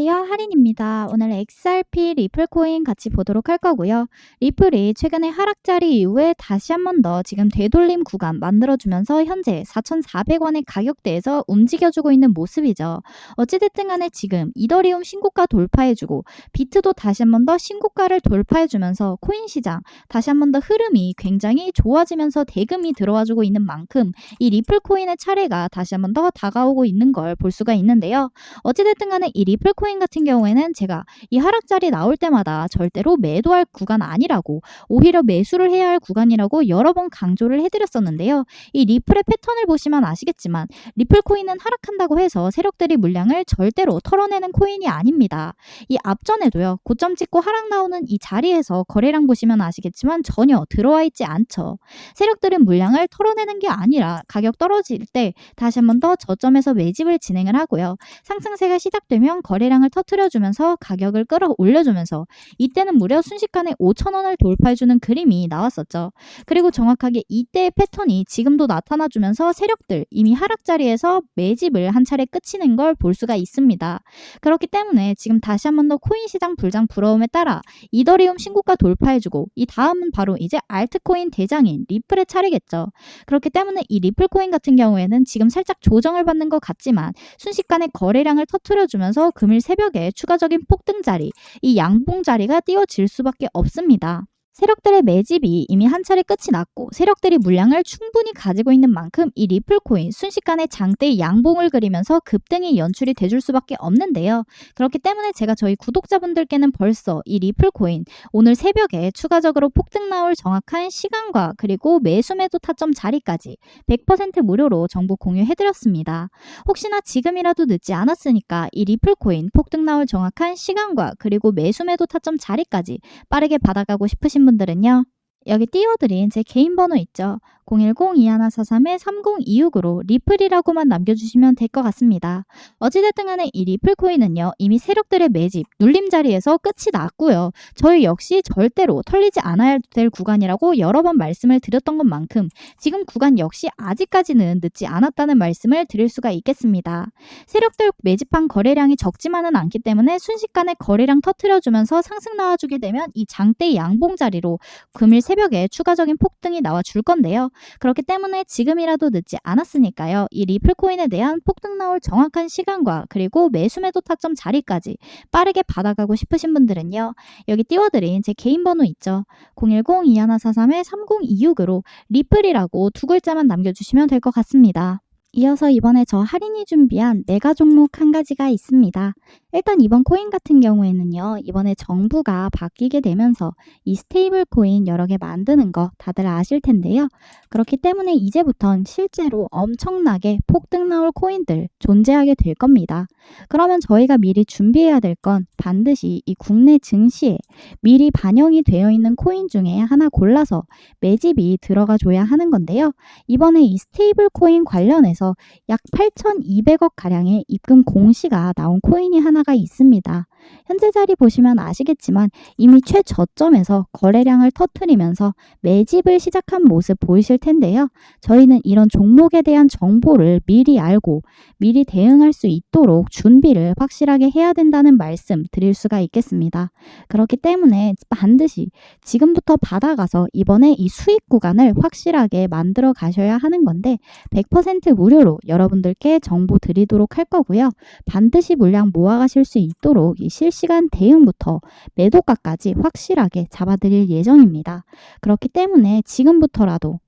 안녕하세요. 할인입니다. 오늘 XRP 리플 코인 같이 보도록 할 거고요. 리플이 최근에 하락자리 이후에 다시 한 번 더 지금 되돌림 구간 만들어주면서 현재 4,400원의 가격대에서 움직여주고 있는 모습이죠. 어찌됐든 간에 지금 이더리움 신고가 돌파해주고 비트도 다시 한 번 더 신고가를 돌파해주면서 코인 시장 다시 한 번 더 흐름이 굉장히 좋아지면서 대금이 들어와주고 있는 만큼 이 리플 코인의 차례가 다시 한 번 더 다가오고 있는 걸 볼 수가 있는데요. 어찌됐든 간에 이 리플 코인 같은 경우에는 제가 이 하락자리 나올 때마다 절대로 매도할 구간 아니라고 오히려 매수를 해야 할 구간이라고 여러 번 강조를 해드렸었는데요. 이 리플의 패턴을 보시면 아시겠지만 리플 코인은 하락한다고 해서 세력들이 물량을 절대로 털어내는 코인이 아닙니다. 이 앞전에도요. 고점 찍고 하락 나오는 이 자리에서 거래량 보시면 아시겠지만 전혀 들어와 있지 않죠. 세력들은 물량을 털어내는 게 아니라 가격 떨어질 때 다시 한번 더 저점에서 매집을 진행을 하고요. 상승세가 시작되면 거래량 을 터트려주면서 가격을 끌어올려주면서 이때는 무려 순식간에 5천원을 돌파해주는 그림이 나왔었죠. 그리고 정확하게 이때의 패턴이 지금도 나타나주면서 세력들 이미 하락자리에서 매집을 한 차례 끝이는 걸 볼 수가 있습니다. 그렇기 때문에 지금 다시 한 번 더 코인 시장 불장 불어옴에 따라 이더리움 신고가 돌파해주고 이 다음은 바로 이제 알트코인 대장인 리플의 차례겠죠. 그렇기 때문에 이 리플 코인 같은 경우에는 지금 살짝 조정을 받는 것 같지만 순식간에 거래량을 터트려주면서 금일 새벽에 추가적인 폭등 자리, 이 양봉 자리가 띄워질 수밖에 없습니다. 세력들의 매집이 이미 한 차례 끝이 났고 세력들이 물량을 충분히 가지고 있는 만큼 이 리플코인 순식간에 장대의 양봉을 그리면서 급등이 연출이 돼줄 수밖에 없는데요. 그렇기 때문에 제가 저희 구독자분들께는 벌써 이 리플코인 오늘 새벽에 추가적으로 폭등 나올 정확한 시간과 그리고 매수 매도 타점 자리까지 100% 무료로 정보 공유해드렸습니다. 혹시나 지금이라도 늦지 않았으니까 이 리플코인 폭등 나올 정확한 시간과 그리고 매수 매도 타점 자리까지 빠르게 받아가고 싶으신 분들은요. 여기 띄워드린 제 개인 번호 있죠. 010-2143-3026으로 리플이라고만 남겨주시면 될 것 같습니다. 어찌됐든 간에 이 리플 코인은요, 이미 세력들의 매집, 눌림 자리에서 끝이 났고요. 저희 역시 절대로 털리지 않아야 될 구간이라고 여러 번 말씀을 드렸던 것만큼 지금 구간 역시 아직까지는 늦지 않았다는 말씀을 드릴 수가 있겠습니다. 세력들 매집한 거래량이 적지만은 않기 때문에 순식간에 거래량 터트려주면서 상승 나와주게 되면 이 장대 양봉 자리로 금일 새벽에 추가적인 폭등이 나와 줄 건데요. 그렇기 때문에 지금이라도 늦지 않았으니까요. 이 리플 코인에 대한 폭등 나올 정확한 시간과 그리고 매수 매도 타점 자리까지 빠르게 받아가고 싶으신 분들은요. 여기 띄워드린 제 개인 번호 있죠. 010-2143-3026으로 리플이라고 두 글자만 남겨주시면 될 것 같습니다. 이어서 이번에 저 할인이 준비한 메가 종목 한 가지가 있습니다. 일단 이번 코인 같은 경우에는요, 이번에 정부가 바뀌게 되면서 이 스테이블 코인 여러 개 만드는 거 다들 아실 텐데요. 그렇기 때문에 이제부턴 실제로 엄청나게 폭등 나올 코인들 존재하게 될 겁니다. 그러면 저희가 미리 준비해야 될 건 반드시 이 국내 증시에 미리 반영이 되어 있는 코인 중에 하나 골라서 매집이 들어가 줘야 하는 건데요. 이번에 이 스테이블 코인 관련해 서 약 8,200억 가량의 입금 공시가 나온 코인이 하나가 있습니다. 현재 자리 보시면 아시겠지만 이미 최저점에서 거래량을 터트리면서 매집을 시작한 모습 보이실 텐데요. 저희는 이런 종목에 대한 정보를 미리 알고 미리 대응할 수 있도록 준비를 확실하게 해야 된다는 말씀 드릴 수가 있겠습니다. 그렇기 때문에 반드시 지금부터 받아가서 이번에 이 수익 구간을 확실하게 만들어 가셔야 하는 건데 100% 무료로 여러분들께 정보 드리도록 할 거고요. 반드시 물량 모아가실 수 있도록 이 실시간 대응부터 매도가까지 확실하게 잡아드릴 예정입니다. 그렇기 때문에 지금부터라도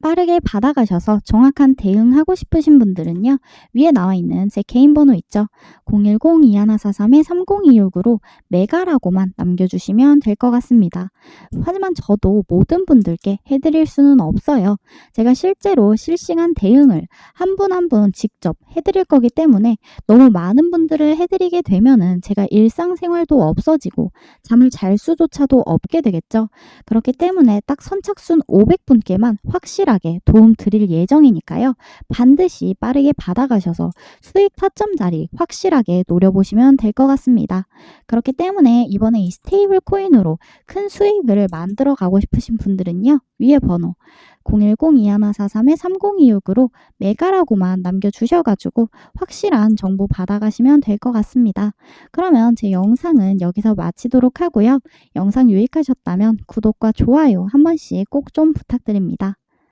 빠르게 받아가셔서 정확한 대응하고 싶으신 분들은요. 위에 나와 있는 제 개인 번호 있죠. 010-2143-3026으로 메가라고만 남겨주시면 될 것 같습니다. 하지만 저도 모든 분들께 해드릴 수는 없어요. 제가 실제로 실시간 대응을 한 분 한 분 직접 해드릴 거기 때문에 너무 많은 분들을 해드리게 되면은 제가 일상생활도 없어지고 잠을 잘 수조차도 없게 되겠죠. 그렇기 때문에 딱 선착순 500분께만 확실히 확실하게 도움 드릴 예정이니까요. 반드시 빠르게 받아가셔서 수익 타점 자리 확실하게 노려보시면 될 것 같습니다. 그렇기 때문에 이번에 이 스테이블 코인으로 큰 수익을 만들어 가고 싶으신 분들은요. 위에 번호 010-2143-3026으로 메가라고만 남겨주셔가지고 확실한 정보 받아가시면 될 것 같습니다. 그러면 제 영상은 여기서 마치도록 하고요. 영상 유익하셨다면 구독과 좋아요 한 번씩 꼭 좀 부탁드립니다.